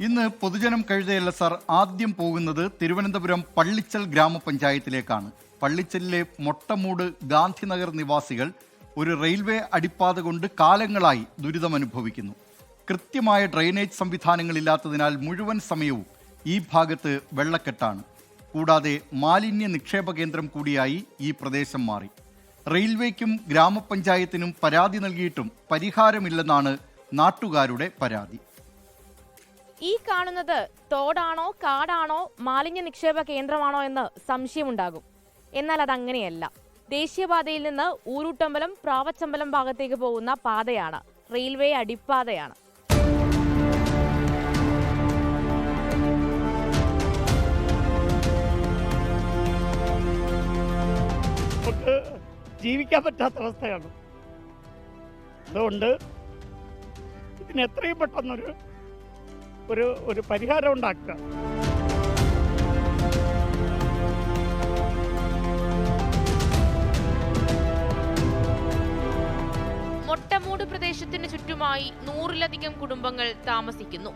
ഇന്ന് പൊതുജനം കഴുതയല്ല സാർ ആദ്യം പോകുന്നത് തിരുവനന്തപുരം പള്ളിച്ചൽ ഗ്രാമപഞ്ചായത്തിലേക്കാണ്. പള്ളിച്ചലിലെ മൊട്ടമൂട് ഗാന്ധിനഗർ നിവാസികൾ ഒരു റെയിൽവേ അടിപ്പാത കൊണ്ട് കാലങ്ങളായി ദുരിതമനുഭവിക്കുന്നു. കൃത്യമായ ഡ്രെയിനേജ് സംവിധാനങ്ങളില്ലാത്തതിനാൽ മുഴുവൻ സമയവും ഈ ഭാഗത്ത് വെള്ളക്കെട്ടാണ്. കൂടാതെ മാലിന്യ നിക്ഷേപ കേന്ദ്രം കൂടിയായി ഈ പ്രദേശം മാറി. റെയിൽവേക്കും ഗ്രാമപഞ്ചായത്തിനും പരാതി നൽകിയിട്ടും പരിഹാരമില്ലെന്നാണ് നാട്ടുകാരുടെ പരാതി. ഈ കാണുന്നത് തോടാണോ കാടാണോ മാലിന്യ നിക്ഷേപ കേന്ദ്രമാണോ എന്ന് സംശയമുണ്ടാകും. എന്നാൽ അതങ്ങനെയല്ല. ദേശീയപാതയിൽ നിന്ന് ഊരൂട്ടമ്പലം പ്രാവച്ചമ്പലം ഭാഗത്തേക്ക് പോകുന്ന പാതയാണ്. റെയിൽവേ അടിപ്പാതയാണ്. ജീവിക്കാൻ പറ്റാത്ത അവസ്ഥയാണ്. അതുകൊണ്ട് ഇതിന് എത്രയും പെട്ടെന്നൊരു ഒരു ഒരു പരിഹാരം ഉണ്ടാക്കുക. മൊട്ടമൂട് പ്രദേശത്തിന് ചുറ്റുമായി നൂറിലധികം കുടുംബങ്ങൾ താമസിക്കുന്നു.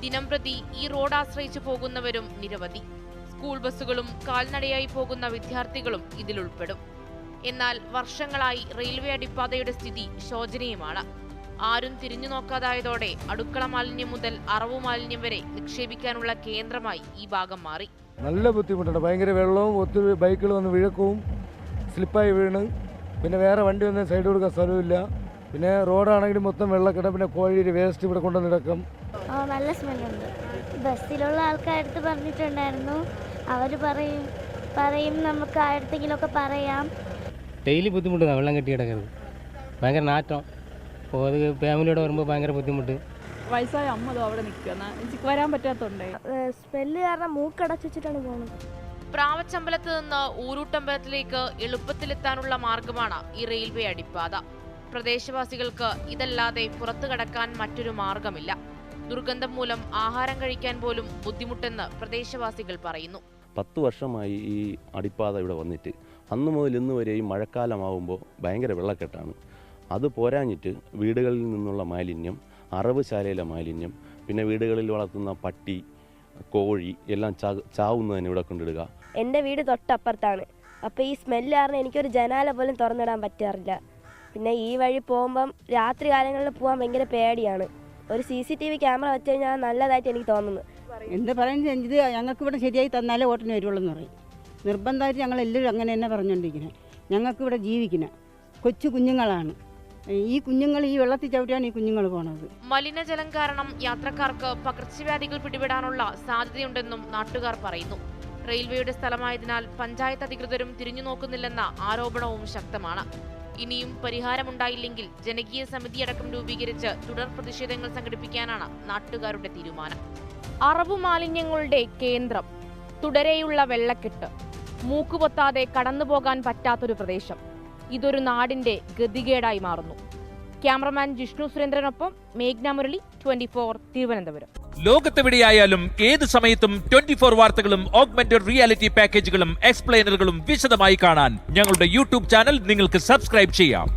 ദിനംപ്രതി ഈ റോഡ് ആശ്രയിച്ചു പോകുന്നവരും നിരവധി. സ്കൂൾ ബസ്സുകളും കാൽനടയായി പോകുന്ന വിദ്യാർത്ഥികളും ഇതിലുൾപ്പെടും. എന്നാൽ വർഷങ്ങളായി റെയിൽവേ അടിപ്പാതയുടെ സ്ഥിതി ശോചനീയമാണ്. ആരും തിരിഞ്ഞു നോക്കാതായതോടെ അടുക്കള മാലിന്യം മുതൽ അറവു മാലിന്യം വരെ നിക്ഷേപിക്കാനുള്ള കേന്ദ്രമായി ഈ ഭാഗം മാറി. നല്ല ബുദ്ധിമുട്ടുണ്ട് ഭയങ്കര വെള്ളവും ഒത്തിരി ബൈക്കുകൾ വന്ന് വിഴക്കവും സ്ലിപ്പായി വീണ്. പിന്നെ വേറെ വണ്ടി ഒന്നും സൈഡ് കൊടുക്കാൻ സ്ഥലമില്ല പിന്നെ റോഡാണെങ്കിലും മൊത്തം വെള്ളക്കിടം പിന്നെ കോഴിയുടെ വേസ്റ്റ് ഇവിടെ കൊണ്ടുവന്നിടക്കം ആ നല്ല സ്മെല്ലുണ്ട്. ബസ്സിലുള്ള ആൾക്കാരടുത്ത് പറഞ്ഞിട്ടുണ്ടായിരുന്നു. അവർ പറയും പറയും നമുക്ക് ആരുടെങ്കിലുമൊക്കെ പറയാം. ഡെയിലി ബുദ്ധിമുട്ടാണ് വെള്ളം കെട്ടി കിടക്കുന്നത് ഭയങ്കര നാറ്റം. അപ്പോൾ അത് ഫാമിലിയോടെ വരുമ്പോൾ ഭയങ്കര ബുദ്ധിമുട്ട്. വയസ്സായ അമ്മ അവിടെ നിൽക്കുന്ന എനിക്ക് വരാൻ പറ്റാത്തതുണ്ടേ സ്മെല്ല് കാരണം മൂക്കടച്ചു വെച്ചിട്ടാണ് പോകുന്നത് പ്രാവച്ചമ്പലത്ത് നിന്ന് ഊരൂട്ടമ്പലത്തിലേക്ക് എളുപ്പത്തിലെത്താനുള്ള മാർഗമാണ് ഈ റെയിൽവേ അടിപ്പാത. പ്രദേശവാസികൾക്ക് ഇതല്ലാതെ പുറത്തു കടക്കാൻ മറ്റൊരു മാർഗമില്ല. ദുർഗന്ധം മൂലം ആഹാരം കഴിക്കാൻ പോലും ബുദ്ധിമുട്ടെന്ന് പ്രദേശവാസികൾ പറയുന്നു. പത്ത് വർഷമായി ഈ അടിപ്പാത ഇവിടെ വന്നിട്ട്. അന്ന് മുതൽ ഇന്ന് വരെയും ഈ മഴക്കാലമാവുമ്പോൾ ഭയങ്കര വെള്ളക്കെട്ടാണ്. അത് പോരാഞ്ഞിട്ട് വീടുകളിൽ നിന്നുള്ള മാലിന്യം അറവുശാലയിലെ മാലിന്യം പിന്നെ വീടുകളിൽ വളർത്തുന്ന പട്ടി കോഴി എല്ലാം ചാ ചാവുന്നതിന് ഇവിടെ കൊണ്ടിടുക. എന്റെ വീട് തൊട്ടപ്പുറത്താണ്. അപ്പോൾ ഈ സ്മെല്ല് കാരണം എനിക്കൊരു ജനാല പോലും തുറന്നിടാൻ പറ്റാറില്ല. പിന്നെ ഈ വഴി പോകുമ്പം രാത്രി കാലങ്ങളിൽ പോകാൻ ഭയങ്കര പേടിയാണ്. ഒരു C C T V camera വെച്ച് കഴിഞ്ഞാൽ നല്ലതായിട്ട് എനിക്ക് തോന്നുന്നു. എന്ത് പറയുന്നത് ഇത് ഞങ്ങൾക്ക് ഇവിടെ ശരിയായി തന്നാലേ വോട്ടിന് വരുള്ളൂ എന്ന് പറയും. നിർബന്ധമായിട്ട് ഞങ്ങൾ എല്ലാവരും അങ്ങനെ തന്നെ പറഞ്ഞുകൊണ്ടിരിക്കുന്നത്. ഞങ്ങൾക്ക് ഇവിടെ ജീവിക്കണം. കൊച്ചു കുഞ്ഞുങ്ങളാണ്. ഈ കുഞ്ഞുങ്ങൾ ഈ വെള്ളത്തിൽ ചവിട്ടിയാണ് ഈ കുഞ്ഞുങ്ങൾ പോണത്. മലിനജലം കാരണം യാത്രക്കാർക്ക് പകർച്ചവ്യാധികൾ പിടിപെടാനുള്ള സാധ്യതയുണ്ടെന്നും നാട്ടുകാർ പറയുന്നു. റെയിൽവേയുടെ സ്ഥലമായതിനാൽ പഞ്ചായത്ത് അധികൃതരും തിരിഞ്ഞു നോക്കുന്നില്ലെന്ന ആരോപണവും ശക്തമാണ്. ഇനിയും പരിഹാരമുണ്ടായില്ലെങ്കിൽ ജനകീയ സമിതിയടക്കം രൂപീകരിച്ച് തുടർ പ്രതിഷേധങ്ങൾ സംഘടിപ്പിക്കാനാണ് നാട്ടുകാരുടെ തീരുമാനം. അറബ് മാലിന്യങ്ങളുടെ കേന്ദ്രം തുടരെയുള്ള വെള്ളക്കെട്ട് മൂക്കുപൊത്താതെ കടന്നുപോകാൻ പറ്റാത്തൊരു പ്രദേശം. ഇതൊരു നാടിന്റെ ഗതികേടായി മാറുന്നു. ക്യാമറമാൻ ജിഷ്ണു സുരേന്ദ്രനൊപ്പം മേഘ്ന മുരളി ട്വന്റി ഫോർ തിരുവനന്തപുരം. ലോകത്തെവിടെയായാലും ഏത് സമയത്തും ട്വന്റി ഫോർ വാർത്തകളും ഓഗ്മെന്റഡ് റിയാലിറ്റി പാക്കേജുകളും എക്സ്പ്ലെയിനറുകളും വിശദമായി കാണാൻ ഞങ്ങളുടെ യൂട്യൂബ് ചാനൽ നിങ്ങൾക്ക് സബ്സ്ക്രൈബ് ചെയ്യാം.